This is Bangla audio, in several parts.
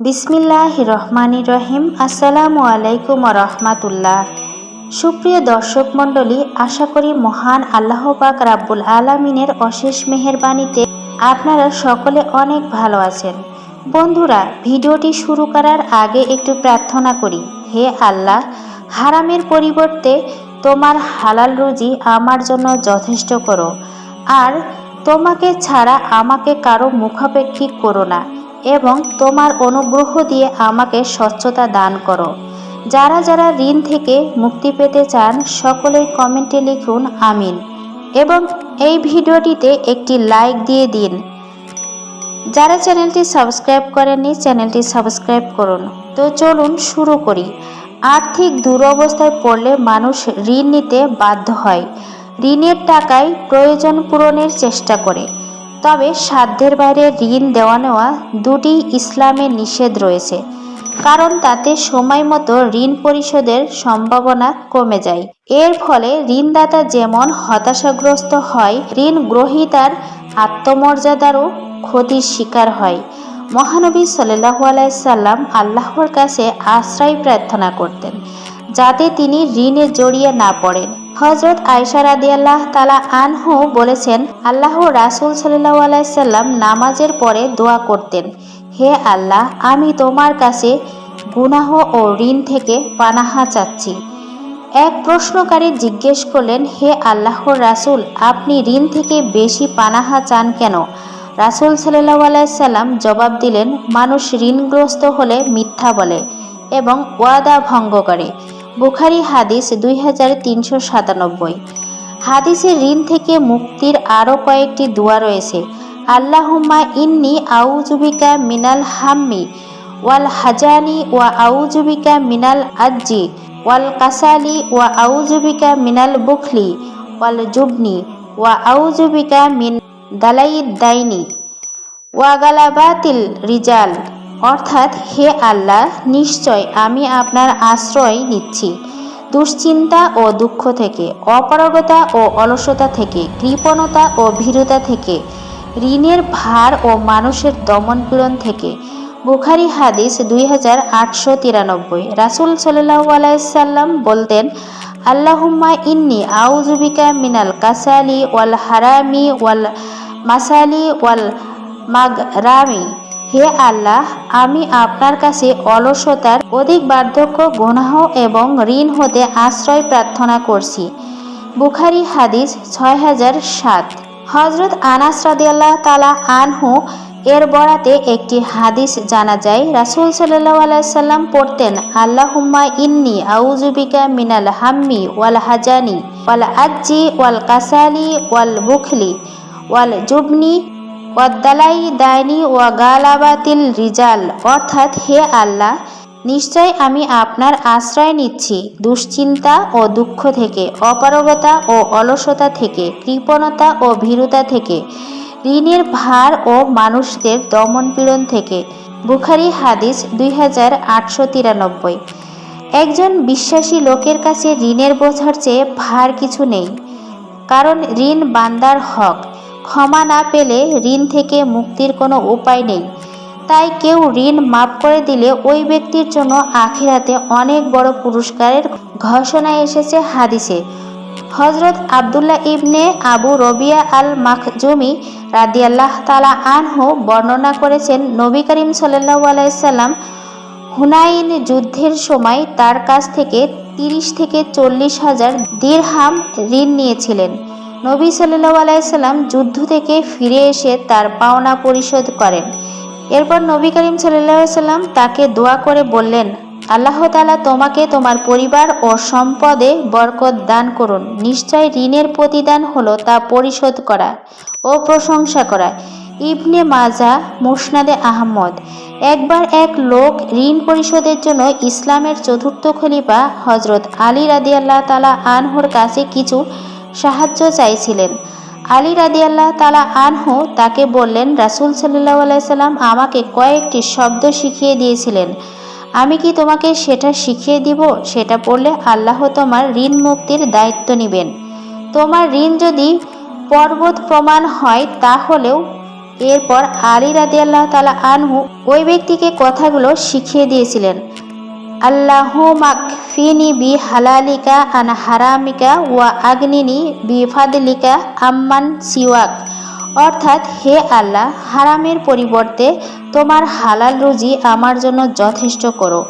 বিসমিল্লাহ রহমান রহিম। আসসালামু আলাইকুম রহমাতুল্লাহ। সুপ্রিয় দর্শক মণ্ডলী, আশা করি মহান আল্লাহ পাক রাব্বুল আলামিনের অশেষ মেহেরবানিতে আপনারা সকলে অনেক ভালো আছেন। বন্ধুরা, ভিডিওটি শুরু করার আগে একটু প্রার্থনা করি, হে আল্লাহ, হারামের পরিবর্তে তোমার হালাল রুজি আমার জন্য যথেষ্ট করো। আর তোমাকে ছাড়া আমাকে কারও মুখাপেক্ষী করো না। এবং তোমার অনুগ্রহ দিয়ে আমাকে স্বচ্ছতা দান করো। যারা যারা ঋণ থেকে মুক্তি পেতে চান, সকলেই কমেন্টে লিখুন, আমিন। এবং এই ভিডিওটিতে একটি লাইক দিয়ে দিন। যারা চ্যানেলটি সাবস্ক্রাইব করেননি, চ্যানেলটি সাবস্ক্রাইব করুন। তো চলুন শুরু করি। আর্থিক দুরবস্থায় পড়লে মানুষ ঋণ নিতে বাধ্য হয়। ঋণের টাকায় প্রয়োজন পূরণের চেষ্টা করে। তবে সাধ্যের বাইরে ঋণ দেওয়া নেওয়া দুটি ইসলামে নিষেধ রয়েছে, কারণ তাতে সময় মতো ঋণ পরিশোধের সম্ভাবনা কমে যায়। এর ফলে ঋণদাতা যেমন হতাশাগ্রস্ত হয়, ঋণ গ্রহীতার আত্মমর্যাদারও ক্ষতির শিকার হয়। মহানবী সাল্লাহু আলাইসাল্লাম আল্লাহর কাছে আশ্রয় প্রার্থনা করতেন। যাতে তিনি ঋণে জড়িয়ে না পড়েন। হজরত আয়সা রাদিয়াল্লাহ তালা আনহু বলেছেন আল্লাহ রাসুল সাল্লাহ আলাইসাল্লাম নামাজের পরে দোয়া করতেন, হে আল্লাহ, আমি তোমার কাছে গুনাহ ও ঋণ থেকে পানাহা চাচ্ছি। এক প্রশ্নকারী জিজ্ঞেস করলেন, হে আল্লাহর রাসুল, আপনি ঋণ থেকে বেশি পানাহা চান কেন? রাসুল সাল্লাহ আলাইসাল্লাম জবাব দিলেন, মানুষ ঋণগ্রস্ত হলে মিথ্যা বলে এবং ওয়াদা ভঙ্গ করে। বুখারি হাদিস দুই হাজার তিনশো সাতানব্বই। হাদিসের ঋণ থেকে মুক্তির আরও কয়েকটি দোয়া রয়েছে। আল্লাহুম্মা ইন্নি আউজুবিকা মিনাল হাম্মি ওয়াল হাজানি ওয়া আউজুবিকা মিনাল আজ্জি ওয়াল কাসালি ওয়া আউজুবিকা মিনাল বুখলি ওয়াল জুবনি ওয়া আউজুবিকা মিন দালাইদ দাইনি ওয়া গালাবাতিল রিজাল। অর্থাৎ, হে আল্লাহ, নিশ্চয় আমি আপনার আশ্রয় নিচ্ছি। দুশ্চিন্তা ও দুঃখ থেকে, অপারগতা ও অলসতা থেকে, কৃপণতা ও ভীরতা থেকে, ঋণের ভার ও মানুষের দমনপীড়ন থেকে। বুখারি হাদিস দুই হাজার আটশো তিরানব্বই। রাসুল সাল্লাহ আলাইসাল্লাম বলতেন, আল্লাহুম্মা ইন্নি আউজুবিকা মিনাল কাসালি ওয়াল হারামি ওয়াল মাসালি ওয়াল মাগরামি। হে আল্লাহ, আমি আপনার কাছে অলসতার অধিক বার্ধক্য, গুনাহ এবং ঋণ হতে আশ্রয় প্রার্থনা করছি। বুখারি হাদিস ছয় হাজার সাত। হজরত আনাস রাদিয়াল্লাহ তালা আনহু এর বরাতে একটি হাদিস জানা যায়। রাসুল সাল্লাহ আলাইসাল্লাম পড়তেন, আল্লাহুম্মা ইন্নি আউজুবিকা মিনাল হাম্মি ওয়াল হাজানি, ওয়াল আজ্জি, ওয়াল কাসালি, ওয়াল বুখলি, ওয়াল জুবনি ওয়াদ্দালাই দায়নি ওয়া গালাবাতিল রিজাল। অর্থাৎ হে আল্লাহ, নিশ্চয় আমি আপনার আশ্রয় নিচ্ছি দুশ্চিন্তা ও দুঃখ থেকে, অপারগতা ও অলসতা থেকে, কৃপণতা ও ভীরুতা থেকে, ঋণের ভার ও মানুষদের দমনপীড়ন থেকে। বুখারি হাদিস দুই হাজার আটশো তিরানব্বই। একজন বিশ্বাসী লোকের কাছে ঋণের বোঝার চেয়ে ভার কিছু নেই, কারণ ঋণ বান্দার হক। ক্ষমা না পেলে ঋণ থেকে মুক্তির কোনো উপায় নেই। তাই কেউ ঋণ মাফ করে দিলে ওই ব্যক্তির জন্য আখিরাতে অনেক বড় পুরস্কারের ঘোষণা এসেছে হাদিসে। হজরত আবদুল্লাহ ইবনে আবু রবিয়া আল মাখজুমি রাদিয়াল্লাহ তালা আনহু বর্ণনা করেছেন, নবী করিম সাল্লাহ আলাইসাল্লাম হুনাইন যুদ্ধের সময় তার কাছ থেকে তিরিশ থেকে চল্লিশ হাজার দিরহাম ঋণ নিয়েছিলেন। নবী সাল্লু আলাইসাল্লাম যুদ্ধ থেকে ফিরে এসে তার পাওনা পরিশোধ করেন। এরপর নবী করিম সাল্লাম তাকে দোয়া করে বললেন, আল্লাহ তালা তোমাকে তোমার পরিবার ও সম্পদে বরকত দান করুন। নিশ্চয় ঋণের প্রতিদান হলো তা পরিশোধ করা ও প্রশংসা করা। ইবনে মাজা, মুসনাদে আহমদ। একবার এক লোক ঋণ পরিশোধের জন্য ইসলামের চতুর্থ খলিফা হজরত আলী রাদিয়াল্লাহ তালা আনহর কাছে কিছু সাহায্য চাইছিলেন। আলী রাদিয়াল্লাহ তালা আনহু তাকে বললেন, রাসুল সাল্লাহ আলাইসাল্লাম আমাকে কয়েকটি শব্দ শিখিয়ে দিয়েছিলেন। আমি কি তোমাকে সেটা শিখিয়ে দিব? সেটা পড়লে আল্লাহ তোমার ঋণ মুক্তির দায়িত্ব নেবেন। তোমার ঋণ যদি পর্বত প্রমাণ হয়, তাহলেও এরপর আলী রাদি আল্লাহ তালা আনহু ওই ব্যক্তিকে কথাগুলো শিখিয়ে দিয়েছিলেন। আল্লাহ ফিনি বি হালালিকা আন হারামিকা ওয়া আগ্নিনি বি ফাদলিকা আম্মান সিওয়াক। অর্থাৎ হে আল্লাহ, হারামের পরিবর্তে তোমার হালাল রুজি আমার জন্য যথেষ্ট করো,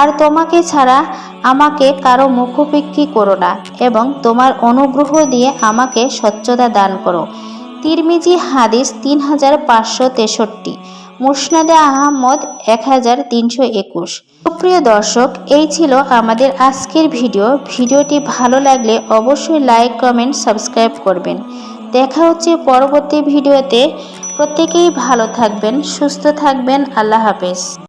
আর তোমাকে ছাড়া আমাকে কারও মুখোপেক্ষী করো না এবং তোমার অনুগ্রহ দিয়ে আমাকে স্বচ্ছতা দান করো। তিরমিজি হাদিস তিন হাজার পাঁচশো তেষট্টি। মুসনাদে আহমদ এক হাজার তিনশো একুশ। সুপ্রিয় দর্শক, এই ছিল আমাদের আজকের ভিডিও। ভিডিওটি ভালো লাগলে অবশ্যই লাইক, কমেন্ট, সাবস্ক্রাইব করবেন। দেখা হচ্ছে পরবর্তী ভিডিওতে। প্রত্যেকেই ভালো থাকবেন, সুস্থ থাকবেন। আল্লাহ হাফেজ।